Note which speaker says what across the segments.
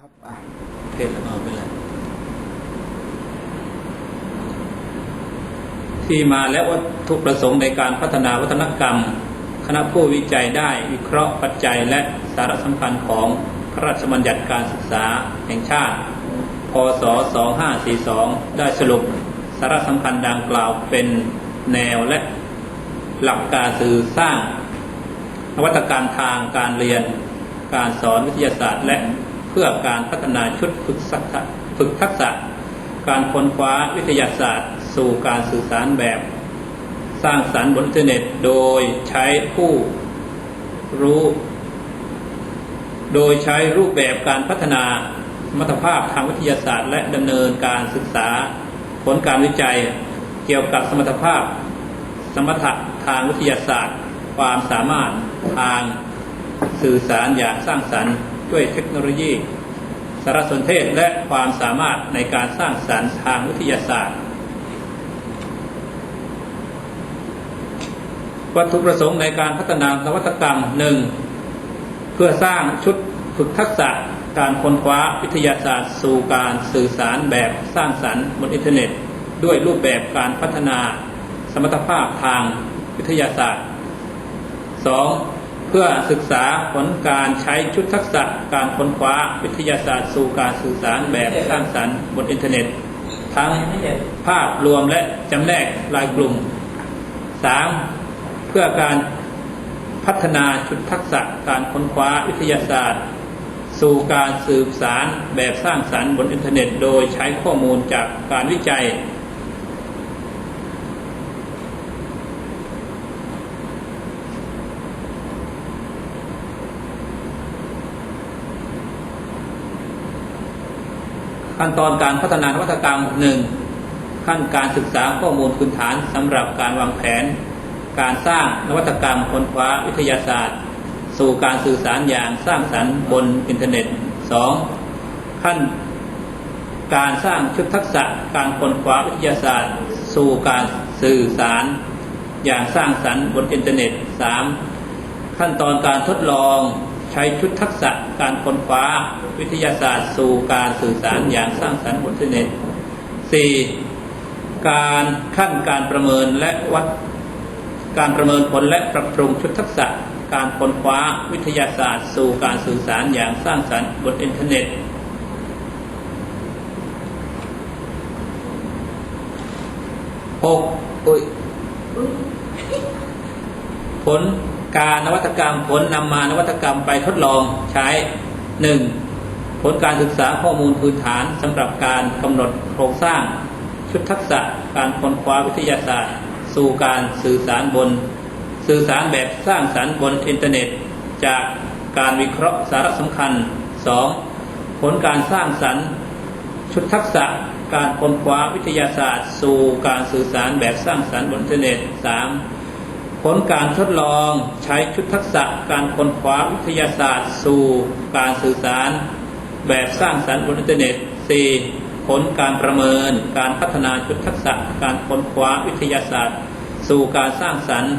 Speaker 1: ครับอะ
Speaker 2: เทศแล้วก็เป็นไรที่มาและวัตถุประสงค์ในการพัฒนาวัฒนกรรม คณะผู้วิจัยได้วิเคราะห์ปัจจัยและสาระสำคัญของพระราชบัญญัติการศึกษาแห่งชาติ พศ 2542 ได้สรุปสาระสำคัญดังกล่าวเป็นแนวและหลักการสื่อสร้าง นวัตกรรมทางการเรียน การสอนวิทยาศาสตร์และ เพื่อการพัฒนาชุดฝึกทักษะฝึกทักษะ การค้นคว้าวิทยาศาสตร์ สู่การสื่อสารแบบ สร้างสรรค์บนอินเทอร์เน็ต โดยใช้ผู้รู้ โดยใช้รูปแบบการพัฒนาสมรรถภาพทางวิทยาศาสตร์ และดำเนินการศึกษา ผลการวิจัย เกี่ยวกับสมรรถภาพ สมรรถะทางวิทยาศาสตร์ ความสามารถทางสื่อสารอย่างสร้างสรรค์ ด้วยเทคโนโลยี สารสนเทศและความสามารถในการสร้างสรรค์ทางวิทยาศาสตร์ วัตถุประสงค์ในการพัฒนานวัตกรรมหนึ่งเพื่อสร้างชุดฝึกทักษะการค้นคว้าวิทยาศาสตร์ สู่การสื่อสารแบบสร้างสรรค์บนอินเทอร์เน็ต ด้วยรูปแบบการพัฒนา สมรรถภาพทางวิทยาศาสตร์ 2. เพื่อศึกษาผลการใช้ชุดทักษะการค้นคว้าวิทยาศาสตร์สู่การสื่อสารแบบสร้างสรรค์บนอินเทอร์เน็ต ทั้งภาพรวมและจำแนกรายกลุ่ม 3. เพื่อการพัฒนาชุดทักษะการค้นคว้าวิทยาศาสตร์ สู่การสืบสารแบบสร้างสรรค์บนอินเทอร์เน็ต โดยใช้ข้อมูลจากการวิจัย ขั้นตอนการพัฒนานวัตกรรมหนึ่งขั้นการศึกษาข้อมูลพื้นฐานสำหรับการวางแผน การสร้างนวัตกรรมค้นคว้าวิทยาศาสตร์ สู่การสื่อสารอย่างสร้างสรรค์บนอินเทอร์เน็ต 2. ขั้นการสร้างชุดทักษะการค้นคว้าวิทยาศาสตร์ สู่การสื่อสาร อย่างสร้างสรรค์บนอินเทอร์เน็ต 3. ขั้นตอนการทดลอง ใช้ชุดทักษะการค้นคว้า วิทยาศาสตร์ สู่การสื่อสารอย่างสร้างสรรค์บนอินเทอร์เน็ต 4. การขั้นการประเมินและวัดการประเมินผลและปรับปรุงชุดทักษะ การค้นคว้าวิทยาศาสตร์ สู่การสื่อสารอย่างสร้างสรรค์บนอินเทอร์เน็ตหกอุ้ยผล การนวัตกรรมผลนำมานวัตกรรมไปทดลองใช้หนึ่งผลการศึกษาข้อมูลพื้นฐานสำหรับการกำหนดโครงสร้าง ชุดทักษะการค้นคว้าวิทยาศาสตร์ สู่การสื่อสารบน สื่อสารแบบสร้างสรรค์บนอินเทอร์เน็ต จากการวิเคราะห์สาระสำคัญ 2. ผลการสร้างสรรค์ ชุดทักษะการค้นคว้าวิทยาศาสตร์ สู่การสื่อสารแบบสร้างสรรค์บนอินเทอร์เน็ต 3. ผลการทดลองใช้ชุดทักษะการค้นคว้าวิทยาศาสตร์ สู่การสื่อสาร แบบสร้างสรรค์บนอินเทอร์เน็ต 4. ผลการประเมินการพัฒนาชุดทักษะการค้นคว้าวิทยาศาสตร์ สู่การสร้างสรรค์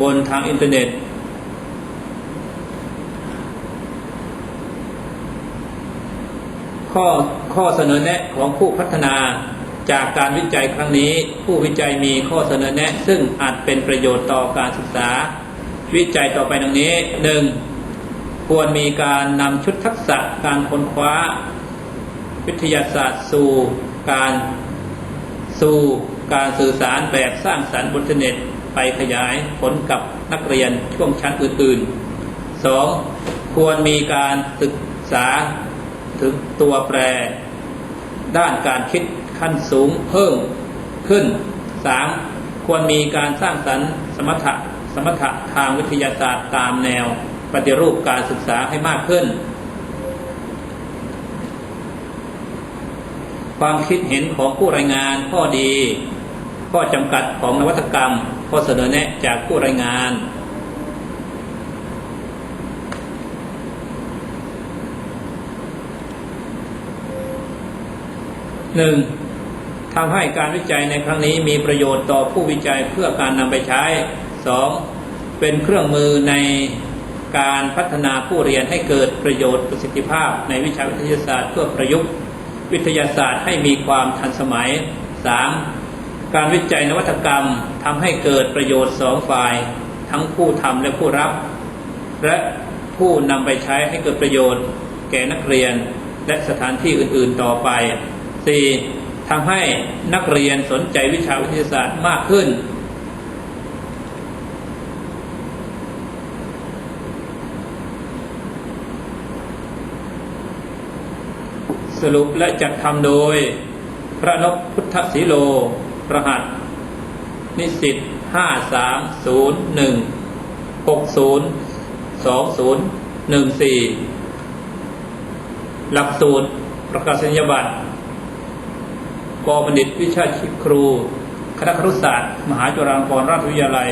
Speaker 2: บนทางอินเทอร์เน็ตข้อข้อเสนอแนะของผู้พัฒนา จากการวิจัยครั้งนี้ ผู้วิจัยมีข้อเสนอแนะ ซึ่งอาจเป็นประโยชน์ต่อการศึกษา วิจัยต่อไปดังนี้หนึ่งควรมีการนำชุดทักษะการค้นคว้า วิทยาศาสตร์สู่การสู่การสื่อสารแบบสร้างสรรค์บนอินเทอร์เน็ตไปขยายผลกับนักเรียนช่วงชั้นอื่นๆ 2. ควรมีการศึกษาถึงตัวแปร ด้านการคิด ขั้นสูงเพิ่มขึ้น 3. ควรมีการสร้างสรรค์สมรรถะสมรรถะทางวิทยาศาสตร์ตามแนวปฏิรูปการศึกษาให้มากขึ้น ความคิดเห็นของผู้รายงานข้อดี ข้อจำกัดของนวัตกรรม ข้อเสนอแนะจากผู้รายงาน หนึ่งทำให้การวิจัยในครั้งนี้มีประโยชน์ต่อผู้วิจัยเพื่อการนำไปใช้สองเป็นเครื่องมือในการพัฒนาผู้เรียนให้เกิดประโยชน์ประสิทธิภาพ ในวิชาวิทยาศาสตร์เพื่อประยุกต์ วิทยาศาสตร์ให้มีความทันสมัย 3. การวิจัยนวัตกรรมทำให้เกิดประโยชน์สองฝ่าย ทั้งผู้ทำและผู้รับ และผู้นำไปใช้ให้เกิดประโยชน์ แก่นักเรียนและสถานที่อื่น ๆ ต่อไป 4. ทำให้นักเรียนสนใจวิชาวิทยาศาสตร์มากขึ้น สรุปและจัดทำโดย พระนพพุทธศิโล รหัส นิสิตห้าสามศูนย์หนึ่งหกศูนย์สองศูนย์หนึ่งสี่หลักสูตรประกาศนียบัตร บัณฑิตวิชาชีพครู คณะครุศาสตร์ มหาจุฬาลงกรณราชวิทยาลัย